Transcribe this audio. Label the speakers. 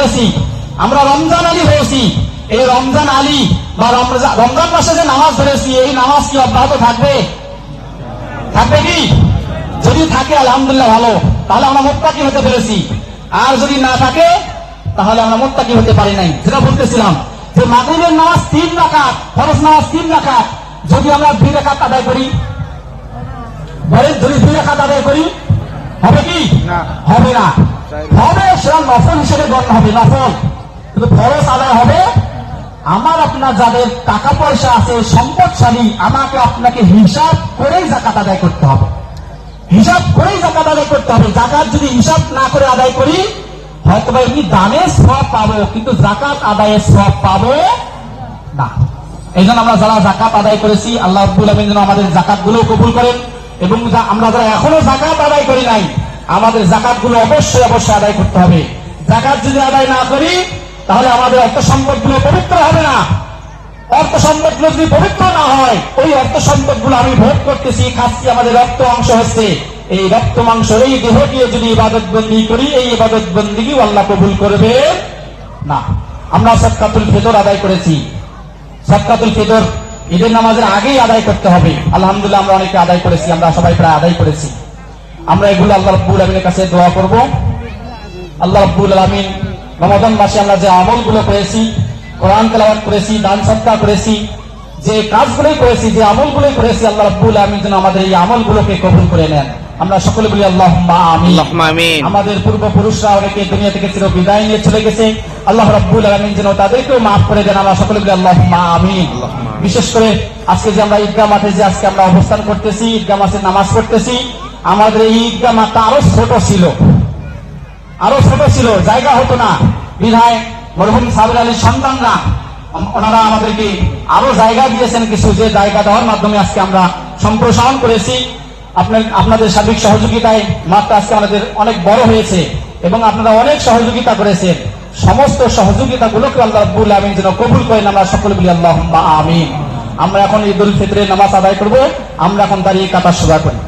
Speaker 1: ধরেছি আমরা রমজান আলী হয়েছি। এই রমজান আলী বা রমজান মাসে যে নামাজ ধরেছি এই নামাজ কি অব্যাহত থাকবে? থাকবে কি? যদি থাকে আলহামদুলিল্লাহ ভালো। তাহলে আমরা মোত্তাকি হতে পেরেছি। আর যদি না থাকে তাহলে আমরা মোত্তাকি হতে পারি নাই। যেটা বলতেছিলাম যে মাগরিবের নামাজ তিন রাকাত ফরজ নামাজ তিন রাকাত। যদি আমরা দুই রাকাত আদায় করি যদি দুই রাকাত আদায় করি হবে কি? হবে না। সেটা নফল হিসেবে গণ্য হবে, নফল। কিন্তু ফরজ আদায় হবে, আমার আপনার যাদের টাকা পয়সা আছে, সম্পদশালী, আমাকে আপনাকে হিসাব করেই জাকাত আদায় করতে হবে। হিসাব করেই জাকাত আদায় করতে হবে। জাকাত যদি হিসাব না করে আদায় করি হয়তো বা এমনি দানের সব পাবো, কিন্তু জাকাত আদায়ের সব পাবো না। এই জন্য আমরা যারা জাকাত আদায় করেছি, আল্লাহ আব্দুল আমাদের জাকাতগুলো কবুল করেন। এবং আমরা যারা এখনও জাকাত আদায় করি নাই আমাদের জাকাতগুলো অবশ্যই অবশ্যই আদায় করতে হবে। জাকাত যদি আদায় না করি, তাহলে আমাদের অর্থ সম্পদগুলো পবিত্র হবে না। অর্থ সম্পদগুলো যদি পবিত্র না হয়, ওই অর্থ সম্পদগুলো আমি ভোগ করতেছি, খাচ্ছি, আমাদের রক্ত অংশ হচ্ছে। এই রক্ত মাংস, এই দেহ দিয়ে যদি ইবাদত বন্দি করি, এই ইবাদত বন্দি আল্লাহ কবুল করবে না। আমরা সৎকাতুল ফেতর আদায় করেছি। সৎকাতুল ফিতর ঈদের নামাজের আগেই আদায় করতে হবে। আলহামদুলিল্লাহ, আমরা অনেকে আদায় করেছি, আমরা সবাই প্রায় আদায় করেছি। আমরা এগুলো আল্লাহ রব্বুল আলমিনের কাছে দোয়া করব। আল্লাহ রব্বুল আলমিন রমাদান মাসে আমরা যে আমলগুলো করেছি কোরআন তেলাওয়াত করেছি দান সৎকার করেছি যে কাজগুলোই করেছি যে আমলগুলোই করেছি আল্লাহ রব্বুল আলমিন যেন আমাদের এই আমলগুলোকে কবুল করে নেন। আমরা সকলে বলি আল্লাহ আমিন। আমাদের পূর্বপুরুষরা অনেকে দুনিয়া থেকে চির বিদায় নিয়ে চলে গেছে। আল্লাহ রাব্বুল আলামিন যেন তাদেরকেও মাফ করে দেন। আমরা সকলে বলি আল্লাহ আমিন। বিশেষ করে আজকে যে আমরা ঈদগাহ মাঠে যে আজকে আমরা অবস্থান করতেছি ঈদগাহ মাসে নামাজ পড়তেছি আমাদের এই ঈদগাহ মাঠটা আরও ছোট ছিল। আরও ছোট ছিল, জায়গা হতো না। বিধায় মরহুম সাবির আলীর সন্তানরা, ওনারা আমাদেরকে আরও জায়গা দিয়েছেন কিছু, যে জায়গা দেওয়ার মাধ্যমে আজকে আমরা সম্প্রসারণ করেছি। আপনার, আপনাদের সার্বিক সহযোগিতায় মাঠটা আজকে আমাদের অনেক বড় হয়েছে এবং আপনারা অনেক সহযোগিতা করেছেন। সমস্ত সহযোগিতা গুলোকে আল্লাহ রব্বুল আমিন যেন কবুল করেন, আমরা সকলে বলি আল্লাহ আমিন। আমরা এখন ঈদুল ফিতরের নামাজ আদায় করব, আমরা এখন দাঁড়িয়ে কাতার সোজা করি।